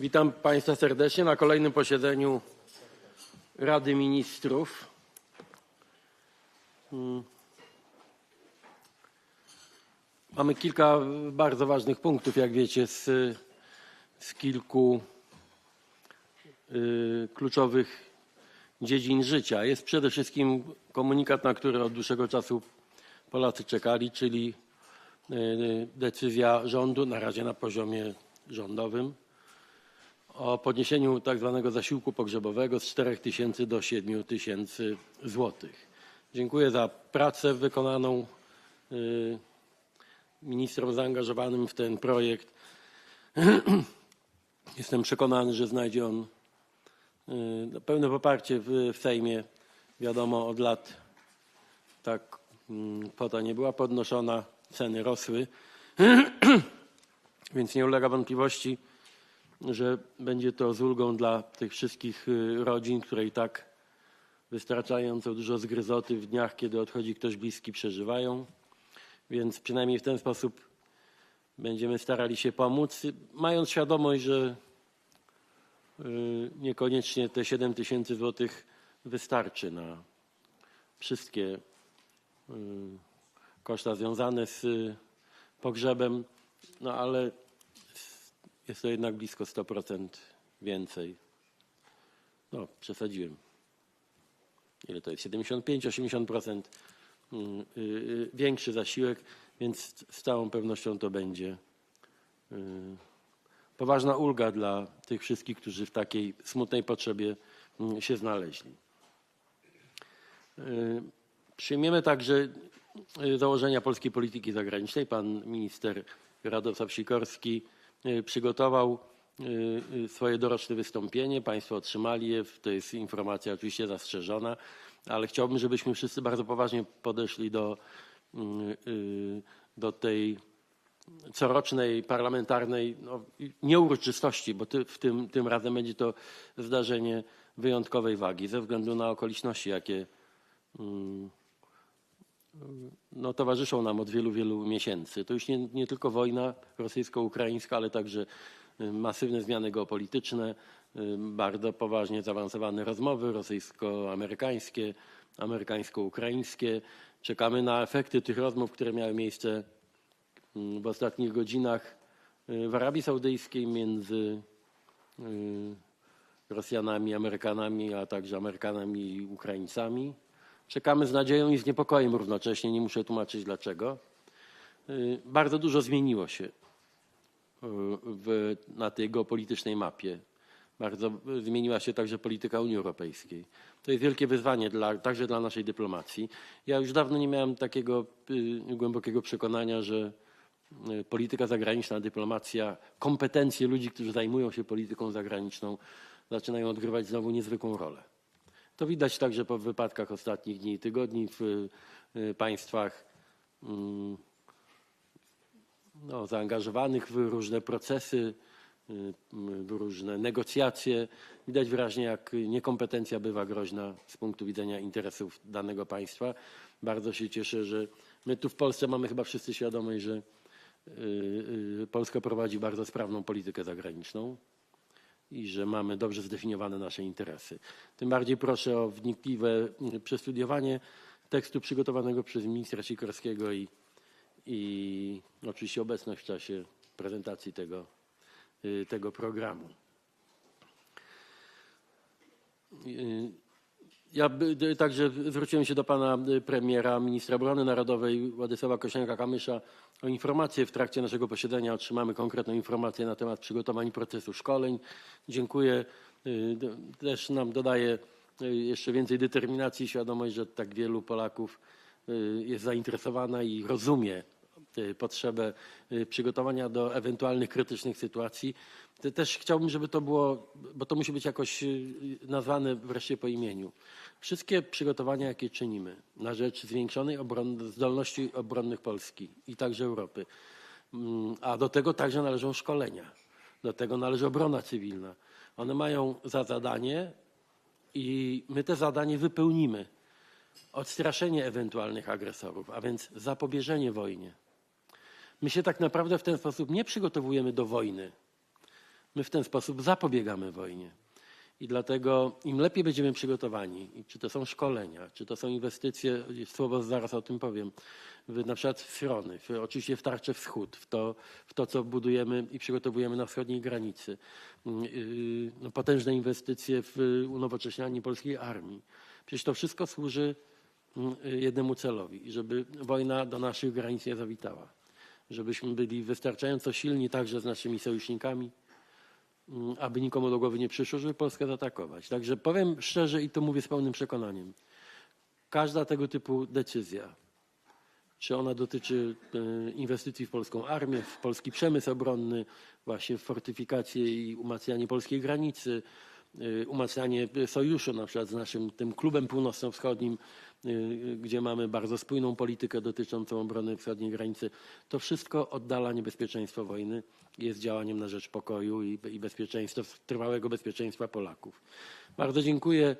Witam Państwa serdecznie na kolejnym posiedzeniu Rady Ministrów. Mm. Mamy kilka bardzo ważnych punktów, jak wiecie, z, z kilku y, kluczowych dziedzin życia. Jest przede wszystkim komunikat, na który od dłuższego czasu Polacy czekali, czyli y, decyzja rządu, na razie na poziomie rządowym, o podniesieniu tak zwanego zasiłku pogrzebowego z 4 tysięcy do 7 tysięcy złotych. Dziękuję za pracę wykonaną y, ministrom zaangażowanym w ten projekt. Jestem przekonany, że znajdzie on y, pełne poparcie w, w Sejmie. Wiadomo, od lat tak mm, kwota nie była podnoszona, ceny rosły, więc nie ulega wątpliwości, że będzie to z ulgą dla tych wszystkich y, rodzin, które i tak wystarczająco dużo zgryzoty w dniach, kiedy odchodzi ktoś bliski, przeżywają. Więc przynajmniej w ten sposób będziemy starali się pomóc, mając świadomość, że y, niekoniecznie te 7 tysięcy złotych wystarczy na wszystkie y, koszta związane z pogrzebem, no ale jest to jednak blisko 100% więcej. No, przesadziłem. Ile to jest? 75-80% mm, y, y, większy zasiłek, więc z całą pewnością to będzie y, poważna ulga dla tych wszystkich, którzy w takiej smutnej potrzebie mm, się znaleźli. Przyjmiemy także założenia polskiej polityki zagranicznej. Pan minister Radosław Sikorski przygotował y, y, swoje doroczne wystąpienie. Państwo otrzymali je. To jest informacja oczywiście zastrzeżona, ale chciałbym, żebyśmy wszyscy bardzo poważnie podeszli do, y, y, do tej corocznej parlamentarnej no, nie uroczystości, bo ty, w tym, tym razem będzie to zdarzenie wyjątkowej wagi ze względu na okoliczności, jakie mm, no, towarzyszą nam od wielu, wielu miesięcy. To już nie, nie tylko wojna rosyjsko-ukraińska, ale także y, masywne zmiany geopolityczne, y, bardzo poważnie zaawansowane rozmowy rosyjsko-amerykańskie, amerykańsko-ukraińskie. Czekamy na efekty tych rozmów, które miały miejsce mm, w ostatnich godzinach y, w Arabii Saudyjskiej między Rosjanami, Amerykanami, a także Amerykanami i Ukraińcami. Czekamy z nadzieją i z niepokojem równocześnie, nie muszę tłumaczyć dlaczego. Y, Bardzo dużo zmieniło się y, w, na tej geopolitycznej mapie. Bardzo y, zmieniła się także polityka Unii Europejskiej. To jest wielkie wyzwanie dla, także dla naszej dyplomacji. Ja już dawno nie miałem takiego głębokiego przekonania, że polityka zagraniczna, dyplomacja, kompetencje ludzi, którzy zajmują się polityką zagraniczną, zaczynają odgrywać znowu niezwykłą rolę. To widać także po wypadkach ostatnich dni i tygodni w y, państwach mm, no, zaangażowanych w różne procesy, y, w różne negocjacje. Widać wyraźnie, jak niekompetencja bywa groźna z punktu widzenia interesów danego państwa. Bardzo się cieszę, że my tu w Polsce mamy chyba wszyscy świadomość, że y, Polska prowadzi bardzo sprawną politykę zagraniczną i że mamy dobrze zdefiniowane nasze interesy. Tym bardziej proszę o wnikliwe mm, przestudiowanie tekstu przygotowanego przez ministra Sikorskiego i, i oczywiście obecność w czasie prezentacji tego, y, tego programu. Ja także zwróciłem się do pana y, premiera, ministra obrony narodowej Władysława Kośniaka-Kamysza o informację. W trakcie naszego posiedzenia otrzymamy konkretną informację na temat przygotowań procesu szkoleń. Dziękuję. Y, Też nam dodaje y, jeszcze więcej determinacji i świadomość, że tak wielu Polaków jest zainteresowana i rozumie potrzebę przygotowania do ewentualnych krytycznych sytuacji. Te- Też chciałbym, żeby to było, bo to musi być jakoś y, nazwane wreszcie po imieniu. Wszystkie przygotowania, jakie czynimy na rzecz zwiększonej obron- zdolności obronnych Polski i także Europy, mm, a do tego także należą szkolenia, do tego należy obrona cywilna. One mają za zadanie i my te zadanie wypełnimy. Odstraszenie ewentualnych agresorów, a więc zapobieżenie wojnie. My się tak naprawdę w ten sposób nie przygotowujemy do wojny. My w ten sposób zapobiegamy wojnie. I dlatego im lepiej będziemy przygotowani, czy to są szkolenia, czy to są inwestycje, słowo zaraz o tym powiem, w, na przykład w schrony, w, oczywiście w tarczę wschód, w to, w to, co budujemy i przygotowujemy na wschodniej granicy, yy, potężne inwestycje w unowocześnianie polskiej armii. Przecież to wszystko służy mm, jednemu celowi, żeby wojna do naszych granic nie zawitała, żebyśmy byli wystarczająco silni także z naszymi sojusznikami, aby nikomu do głowy nie przyszło, żeby Polskę zaatakować. Także powiem szczerze i to mówię z pełnym przekonaniem. Każda tego typu decyzja, czy ona dotyczy e, inwestycji w polską armię, w polski przemysł obronny, właśnie w fortyfikację i umacnianie polskiej granicy, umacnianie sojuszu na przykład z naszym tym klubem północno-wschodnim, e, gdzie mamy bardzo spójną politykę dotyczącą obrony wschodniej granicy. To wszystko oddala niebezpieczeństwo wojny, jest działaniem na rzecz pokoju i, i bezpieczeństwa, trwałego bezpieczeństwa Polaków. Bardzo dziękuję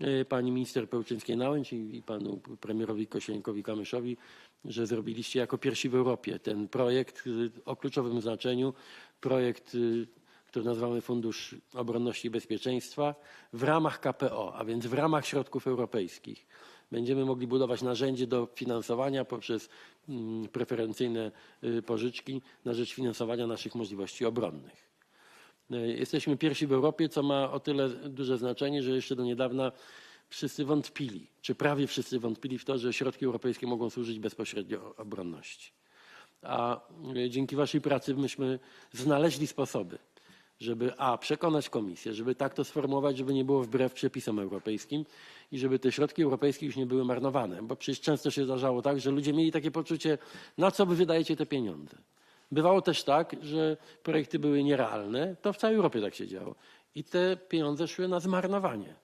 e, pani minister Pełczyńskiej-Nałęcz i, i panu premierowi Kosieńkowi-Kamyszowi, że zrobiliście jako pierwsi w Europie ten projekt y, o kluczowym znaczeniu, projekt y, który nazywamy Fundusz Obronności i Bezpieczeństwa, w ramach KPO, a więc w ramach środków europejskich. Będziemy mogli budować narzędzie do finansowania poprzez mm, preferencyjne y, pożyczki na rzecz finansowania naszych możliwości obronnych. Y, Jesteśmy pierwsi w Europie, co ma o tyle duże znaczenie, że jeszcze do niedawna wszyscy wątpili, czy prawie wszyscy wątpili w to, że środki europejskie mogą służyć bezpośrednio obronności. A y, dzięki Waszej pracy myśmy znaleźli sposoby, żeby a przekonać komisję, żeby tak to sformułować, żeby nie było wbrew przepisom europejskim i żeby te środki europejskie już nie były marnowane, bo przecież często się zdarzało tak, że ludzie mieli takie poczucie, na co wy wydajecie te pieniądze. Bywało też tak, że projekty były nierealne, to w całej Europie tak się działo i te pieniądze szły na zmarnowanie.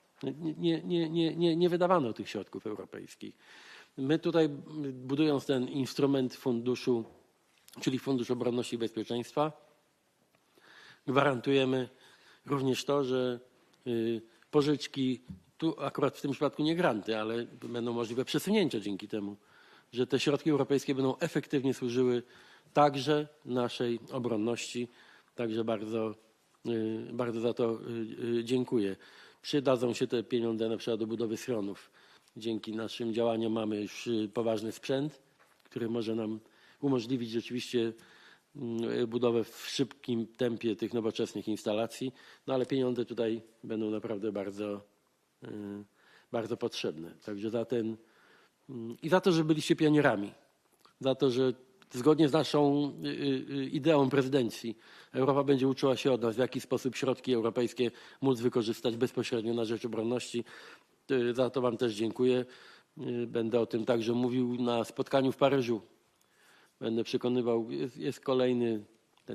Nie, nie, nie, nie, nie wydawano tych środków europejskich. My tutaj budując ten instrument funduszu, czyli Fundusz Obronności i Bezpieczeństwa, gwarantujemy również to, że y, pożyczki, tu akurat w tym przypadku nie granty, ale będą możliwe przesunięcia dzięki temu, że te środki europejskie będą efektywnie służyły także naszej obronności. Także bardzo, y, bardzo za to y, dziękuję. Przydadzą się te pieniądze na przykład do budowy schronów. Dzięki naszym działaniom mamy już poważny sprzęt, który może nam umożliwić rzeczywiście budowę w szybkim tempie tych nowoczesnych instalacji, no ale pieniądze tutaj będą naprawdę bardzo, y, bardzo potrzebne. Także za ten mm, i za to, że byliście pionierami, za to, że zgodnie z naszą y, y, ideą prezydencji Europa będzie uczyła się od nas, w jaki sposób środki europejskie móc wykorzystać bezpośrednio na rzecz obronności. Za to Wam też dziękuję. Będę o tym także mówił na spotkaniu w Paryżu będę przekonywał, jest, jest kolejny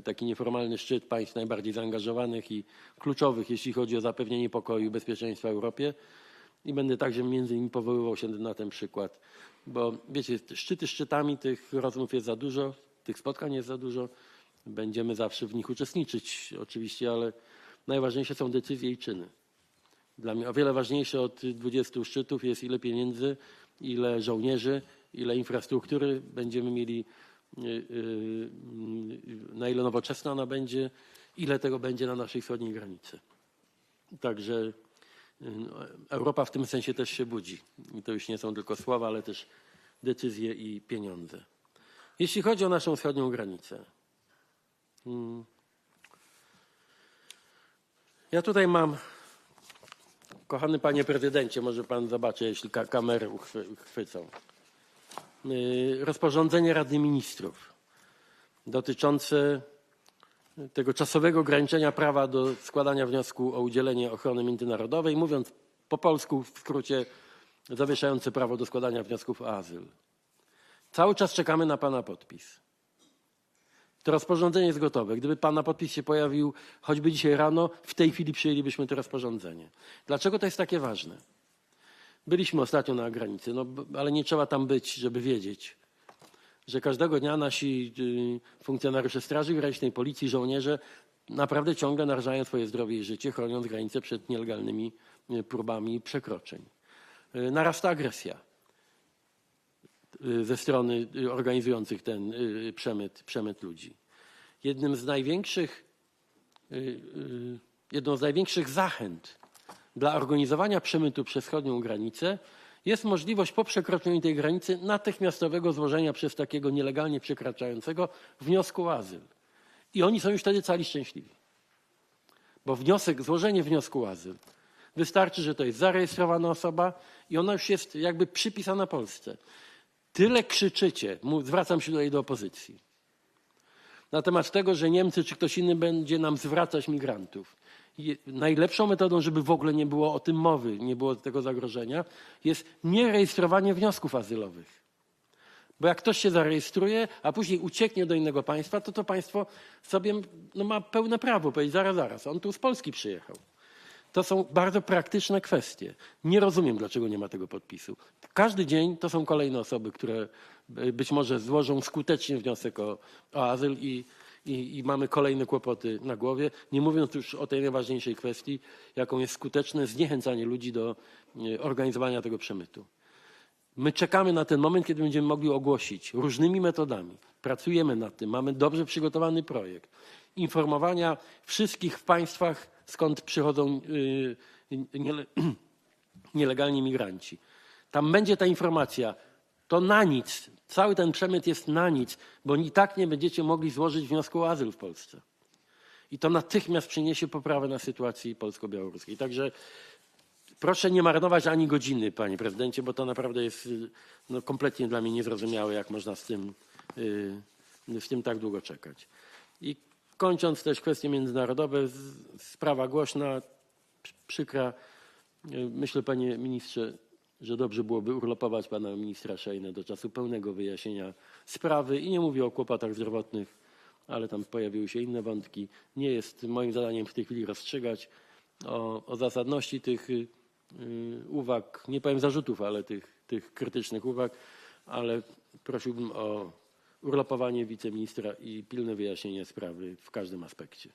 taki nieformalny szczyt państw najbardziej zaangażowanych i kluczowych, jeśli chodzi o zapewnienie pokoju i bezpieczeństwa Europie. I będę także między innymi powoływał się na ten przykład, bo wiecie, szczyty szczytami, tych rozmów jest za dużo, tych spotkań jest za dużo. Będziemy zawsze w nich uczestniczyć oczywiście, ale najważniejsze są decyzje i czyny. Dla mnie o wiele ważniejsze od 20 szczytów jest ile pieniędzy, ile żołnierzy, ile infrastruktury będziemy mieli na ile nowoczesna ona będzie, ile tego będzie na naszej wschodniej granicy. Także y, no, Europa w tym sensie też się budzi. I to już nie są tylko słowa, ale też decyzje i pieniądze. Jeśli chodzi o naszą wschodnią granicę. Hmm, ja tutaj mam, kochany panie prezydencie, może pan zobaczy, jeśli kamery uchwycą. Y, rozporządzenie Rady Ministrów dotyczące tego czasowego ograniczenia prawa do składania wniosku o udzielenie ochrony międzynarodowej, mówiąc po polsku w skrócie zawieszające prawo do składania wniosków o azyl. Cały czas czekamy na Pana podpis. To rozporządzenie jest gotowe. Gdyby Pana podpis się pojawił choćby dzisiaj rano, w tej chwili przyjęlibyśmy to rozporządzenie. Dlaczego to jest takie ważne? Byliśmy ostatnio na granicy, no, ale nie trzeba tam być, żeby wiedzieć, że każdego dnia nasi y, funkcjonariusze Straży Granicznej, Policji, żołnierze naprawdę ciągle narażają swoje zdrowie i życie, chroniąc granicę przed nielegalnymi y, próbami przekroczeń. Y, narasta agresja ze strony organizujących ten przemyt, przemyt ludzi. Jednym z największych jedną z największych zachęt dla organizowania przemytu przez wschodnią granicę jest możliwość po przekroczeniu tej granicy natychmiastowego złożenia przez takiego nielegalnie przekraczającego wniosku o azyl. I oni są już wtedy cali szczęśliwi. Bo wniosek, złożenie wniosku o azyl wystarczy, że to jest zarejestrowana osoba i ona już jest jakby przypisana Polsce. Tyle krzyczycie, zwracam się tutaj do opozycji, na temat tego, że Niemcy czy ktoś inny będzie nam zwracać migrantów. Najlepszą metodą, żeby w ogóle nie było o tym mowy, nie było tego zagrożenia, jest nierejestrowanie wniosków azylowych. Bo jak ktoś się zarejestruje, a później ucieknie do innego państwa, to to państwo sobie no, ma pełne prawo powiedzieć, zaraz, zaraz, on tu z Polski przyjechał. To są bardzo praktyczne kwestie. Nie rozumiem, dlaczego nie ma tego podpisu. Każdy dzień to są kolejne osoby, które by- być może złożą skutecznie wniosek o, o azyl i, i, i mamy kolejne kłopoty na głowie. Nie mówiąc już o tej najważniejszej kwestii, jaką jest skuteczne zniechęcanie ludzi do e, organizowania tego przemytu. My czekamy na ten moment, kiedy będziemy mogli ogłosić różnymi metodami. Pracujemy nad tym, mamy dobrze przygotowany projekt informowania wszystkich w państwach, skąd przychodzą yy, niele, nielegalni migranci. Tam będzie ta informacja. To na nic. Cały ten przemyt jest na nic, bo i tak nie będziecie mogli złożyć wniosku o azyl w Polsce. I to natychmiast przyniesie poprawę na sytuacji polsko-białoruskiej. Także Proszę nie marnować ani godziny, panie prezydencie, bo to naprawdę jest no, kompletnie dla mnie niezrozumiałe, jak można z tym, y, w tym tak długo czekać. I kończąc też kwestie międzynarodowe, z- sprawa głośna, przy- przykra. Y, Myślę, panie ministrze, że dobrze byłoby urlopować pana ministra Szejnę do czasu pełnego wyjaśnienia sprawy i nie mówię o kłopotach zdrowotnych, ale tam pojawiły się inne wątki. Nie jest moim zadaniem w tej chwili rozstrzygać o, o zasadności tych y, uwag, nie powiem zarzutów, ale tych, tych krytycznych uwag, ale prosiłbym o urlopowanie wiceministra i pilne wyjaśnienie sprawy w każdym aspekcie.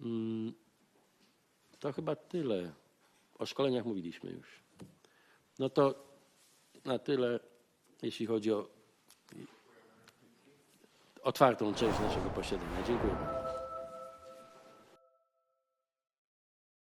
Mm, To chyba tyle. O szkoleniach mówiliśmy już. No to na tyle, jeśli chodzi o otwartą część naszego posiedzenia. Dziękuję bardzo.